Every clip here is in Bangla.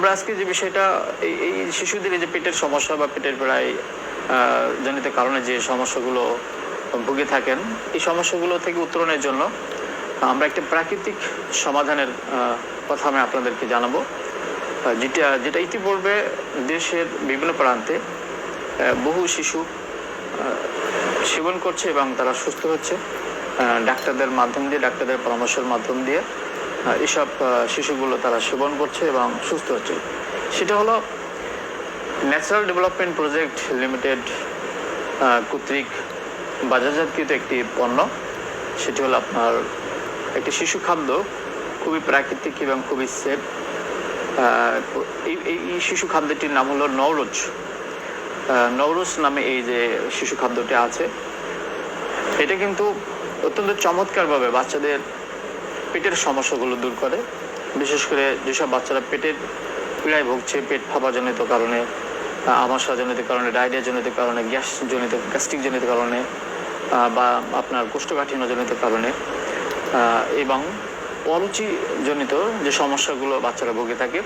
আমরা আজকে যে বিষয়টা, এই শিশুদের এই যে পেটের সমস্যা বা পেটের প্রায় জনিত কারণে যে সমস্যাগুলো ভুগে থাকেন, এই সমস্যাগুলো থেকে উত্তরণের জন্য আমরা একটা প্রাকৃতিক সমাধানের কথা আমি আপনাদেরকে জানাব। যেটা যেটা ইতিপূর্বে দেশের বিভিন্ন প্রান্তে বহু শিশু সেবন করছে এবং তারা সুস্থ হচ্ছে। ডাক্তারদের মাধ্যম দিয়ে, ডাক্তারদের পরামর্শের মাধ্যম দিয়ে এসব শিশুগুলো তারা সেবন করছে এবং সুস্থ হচ্ছে। সেটা হলো ন্যাচারাল ডেভেলপমেন্ট প্রজেক্ট লিমিটেড কর্তৃক বাজারজাতকৃত একটি পণ্য। সেটি হলো আপনার একটি শিশু খাদ্য, খুবই প্রাকৃতিক এবং খুবই সেফ এই শিশু খাদ্যটির নাম হলো নওরোজ। নওরোজ নামে এই যে শিশু খাদ্যটি আছে, এটা কিন্তু অত্যন্ত চমৎকারভাবে বাচ্চাদের পেটের সমস্যাগুলো দূর করে। বিশেষ করে যেসব বাচ্চারা পেটের পীড়ায় ভুগছে, পেট ফাঁপাজনিত কারণে আমাশাজনিত কারণে ডায়রিয়া জনিত কারণে গ্যাস জনিত গ্যাস্ট্রিক জনিত কারণে বা আপনার কোষ্ঠকাঠিন্যজনিত কারণে এবং অরুচিজনিত যে সমস্যাগুলো বাচ্চারা ভুগে থাকে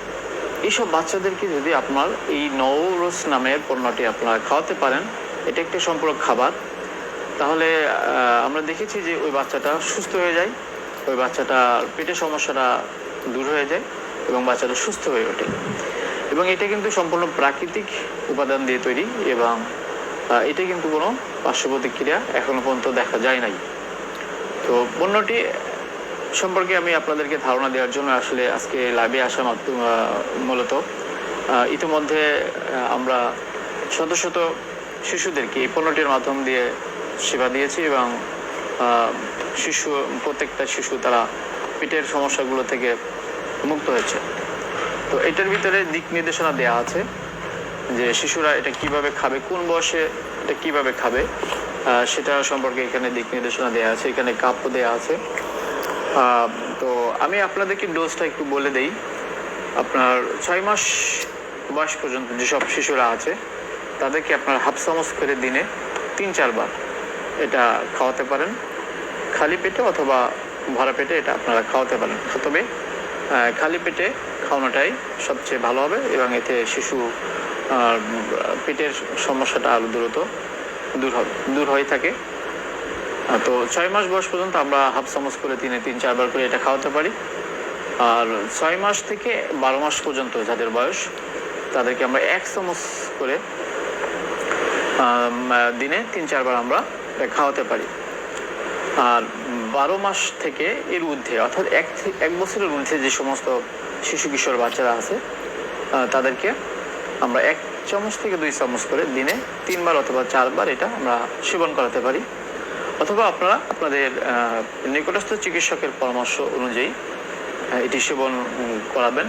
এইসব বাচ্চাদেরকে যদি আপনার এই নৌরোস নামের পণ্যটি আপনারা খাওয়াতে পারেন, এটা একটি সম্পূরক খাবার। তাহলে আমরা দেখেছি যে ওই বাচ্চাটা সুস্থ হয়ে যায়। ওই বাচ্চাটার পেটের সমস্যাটা দূর হয়ে যায় এবং বাচ্চাটা সুস্থ হয়ে ওঠে। এবং এটা কিন্তু সম্পূর্ণ প্রাকৃতিক উপাদান দিয়ে তৈরি এবং এটা কিন্তু কোনো পার্শ্ব প্রতিক্রিয়া এখনও পর্যন্ত দেখা যায় নাই। তো পণ্যটি সম্পর্কে আমি আপনাদেরকে ধারণা দেওয়ার জন্য আসলে আজকে লাইভে আসা মাত্র মূলত ইতিমধ্যে আমরা শত শত শিশুদেরকে এই পণ্যটির মাধ্যম দিয়ে সেবা দিয়েছি এবং শিশু, প্রত্যেকটা শিশু তারা পেটের সমস্যাগুলো থেকে মুক্ত হয়েছে। তো এটার ভিতরে দিক নির্দেশনা দেওয়া আছে যে শিশুরা এটা কীভাবে খাবে, কোন বয়সে এটা কীভাবে খাবে সেটা সম্পর্কে এখানে দিক নির্দেশনা দেওয়া আছে, এখানে কাপও দেওয়া আছে। তো আমি আপনাদেরকে ডোজটা একটু বলে দেই। আপনার ছয় মাস বয়স পর্যন্ত যেসব শিশুরা আছে, তাদেরকে আপনার হাফ চামচ করে দিনে তিন চারবার এটা খাওয়াতে পারেন। খালি পেটে অথবা ভরা পেটে এটা আপনারা খাওয়াতে পারেন। তবে খালি পেটে খাওয়ানোটাই সবচেয়ে ভালো হবে এবং এতে শিশু পেটের সমস্যাটা আরও দ্রুত দূর হবে, দূর হয়ে থাকে। তো ছয় মাস বয়স পর্যন্ত আমরা হাফ চামচ করে দিনে তিন, চারবার করে এটা খাওয়াতে পারি। আর ছয় মাস থেকে বারো মাস পর্যন্ত যাদের বয়স, তাদেরকে আমরা এক চামচ করে দিনে তিন, চারবার আমরা খাওয়াতে পারি। আর বারো মাস থেকে এর ঊর্ধ্বে, অর্থাৎ এক এক বছরের ঊর্ধ্বে যে সমস্ত শিশু কিশোর বাচ্চারা আছে তাদেরকে আমরা এক চামচ থেকে দুই চামচ করে দিনে তিনবার অথবা চারবার এটা আমরা সেবন করাতে পারি। অথবা আপনারা আপনাদের নিকটস্থ চিকিৎসকের পরামর্শ অনুযায়ী এটি সেবন করাবেন।